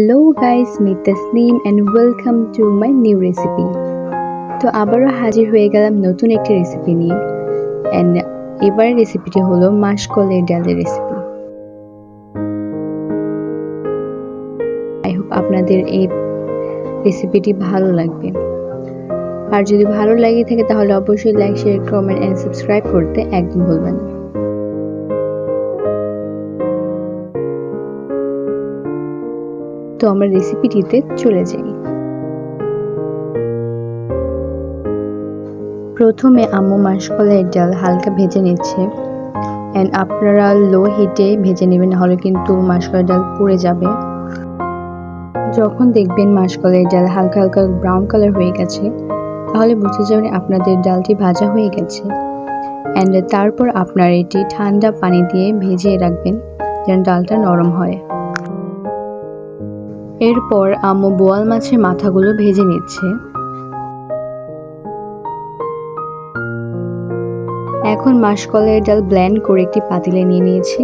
Hello guys me Tasnim and welcome to my new recipe তো আবারও হাজির হয়ে গেলাম নতুন একটি রেসিপি নিয়ে। অ্যান্ড এবারের রেসিপিটি হলো মাসকলের ডালের রেসিপি আই হোপ আপনাদের এই রেসিপিটি ভালো লাগবে। আর যদি ভালো লাগে থাকে তাহলে অবশ্যই like share comment and subscribe করতে একদম ভুলবেন না। তো আমরা রেসিপিটিতে চলে যাই। প্রথমে আম্মু মাসকলাইয়ের ডাল হালকা ভেজে নিচ্ছে। অ্যান্ড আপনারা লো হিটে ভেজে নেবেন, নাহলে কিন্তু মাসকলাইয়ের ডাল পুড়ে যাবে। যখন দেখবেন মাসকলাইয়ের ডাল হালকা হালকা ব্রাউন কালার হয়ে গেছে, তাহলে বুঝতে যাবেন আপনাদের ডালটি ভাজা হয়ে গেছে। অ্যান্ড তারপর আপনার এটি ঠান্ডা পানি দিয়ে ভেজে রাখবেন, যেন ডালটা নরম হয়। এরপর আম্মু বোয়াল মাছের মাথাগুলো ভেজে নিচ্ছে। এখন মাসকলের ডাল ব্ল্যান্ড করে একটি পাতিলে নিয়ে নিয়েছি।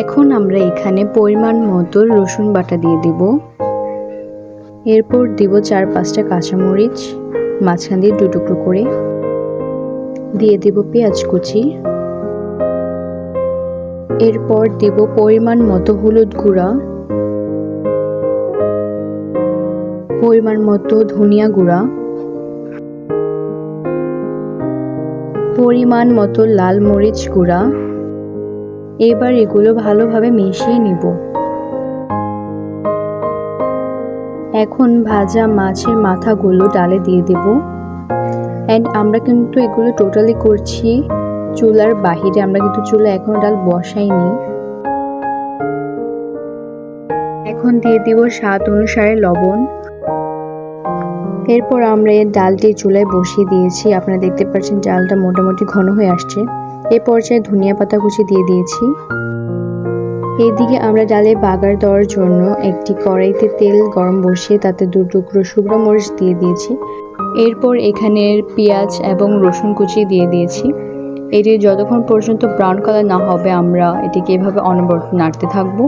এখন আমরা এখানে পরিমাণ মতো রসুন বাটা দিয়ে দেব। এরপর দিব চার পাঁচটা কাঁচামরিচ, মাঝখান দিয়ে দু টুকরো করে। দিয়ে দেব পেঁয়াজ কুচি। এরপর দেব পরিমাণ মতো হলুদ গুঁড়া। পরিমাণ মতো ধনিয়া গুঁড়া। পরিমাণ মতো লাল মরিচ গুঁড়া। এবার এগুলো ভালোভাবে মিশিয়ে নিব। এখন ভাজা মাছের মাথাগুলো ডালে দিয়ে দেবো। অ্যান্ড আমরা কিন্তু এগুলো টোটালি করছি। চুলার বাহিরে, আমরা কিন্তু চুলা এখনও ডাল বসাইনি। এখন দিয়ে দিব স্বাদ অনুসারে লবণ। এরপর আমরা এর ডালটি চুলায় বসিয়ে দিয়েছি। আপনারা দেখতে পাচ্ছেন ডালটা মোটামুটি ঘন হয়ে আসছে। এ পর্যায়ে ধনিয়া পাতা কুচি দিয়ে দিয়েছি। এদিকে আমরা ডালে বাগার দেওয়ার জন্য একটি কড়াইতে তেল গরম বসিয়ে তাতে দু টুকরো শুকনো মরিচ দিয়ে দিয়েছি। এরপর এখানের পেঁয়াজ এবং রসুন কুচি দিয়ে দিয়েছি। এটি যতক্ষণ পর্যন্ত ব্রাউন কালার না হবে, আমরা এটিকে এভাবে অনবরত নাড়তে থাকব।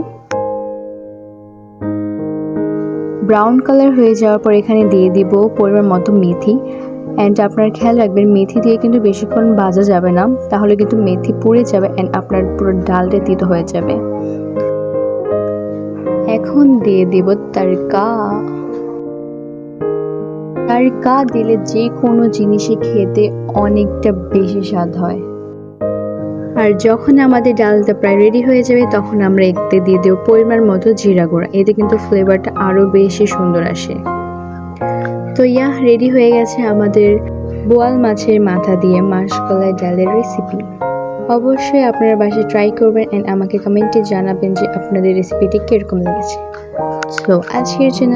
ব্রাউন কালার হয়ে যাওয়ার পর এখানে দিয়ে দিব পরিমাণ মতো মেথি। অ্যান্ড আপনার খেয়াল রাখবেন, মেথি দিয়ে কিন্তু বেশিক্ষণ ভাজা যাবে না, তাহলে কিন্তু মেথি পুড়ে যাবে অ্যান্ড আপনার পুরো ডালটা তিতো হয়ে যাবে। এখন দিয়ে দেব তারকা। তারকা দিলে যে কোনো জিনিসই খেতে অনেকটা বেশি স্বাদ হয়। আর যখন আমাদের ডালটা প্রায় রেডি হয়ে যাবে, তখন আমরা এতে দিয়ে দেবো পরিমাণ মতো জিরা গুঁড়া। এতে কিন্তু ফ্লেভারটা আরও বেশি সুন্দর আসে। তো ইয়া রেডি হয়ে গেছে আমাদের বোয়াল মাছের মাথা দিয়ে মাসকলাই ডালের রেসিপি অবশ্যই আপনারা বাসায় ট্রাই করবেন অ্যান্ড আমাকে কমেন্টে জানাবেন যে আপনাদের রেসিপিটি কীরকম লেগেছে। সো আজকের জন্য